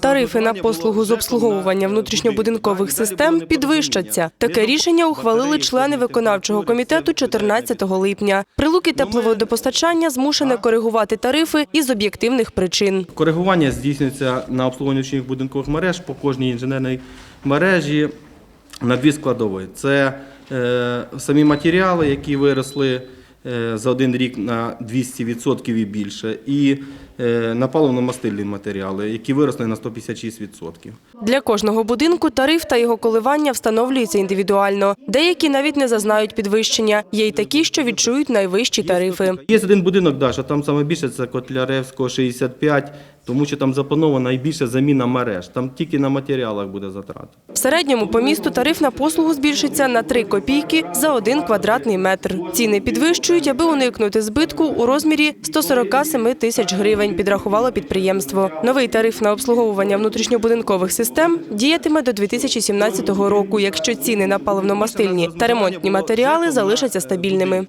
Тарифи на послугу з обслуговування внутрішньобудинкових систем підвищаться. Таке рішення ухвалили члени виконавчого комітету 14 липня. Прилуки тепловодопостачання змушене коригувати тарифи із об'єктивних причин. Коригування здійснюється на обслуговування внутрішніх будинкових мереж по кожній інженерній мережі на дві складові. Це е, самі матеріали, які виросли за один рік на 200% і більше, і е, на паливно-мастильні матеріали, які виросли на 156%. Для кожного будинку тариф та його коливання встановлюється індивідуально. Деякі навіть не зазнають підвищення. Є й такі, що відчують найвищі тарифи. Є один будинок, Даша, там саме більше це Котляревського 65, тому що там запланована найбільша заміна мереж. Там тільки на матеріалах буде затрат. В середньому по місту тариф на послугу збільшиться на 3 копійки за один квадратний метр. Ціни підвищують, аби уникнути збитку у розмірі 147 тисяч гривень, підрахувало підприємство. Новий тариф на обслуговування внутрішньобудинкових систем діятиме до 2017 року, якщо ціни на паливно-мастильні та ремонтні матеріали залишаться стабільними.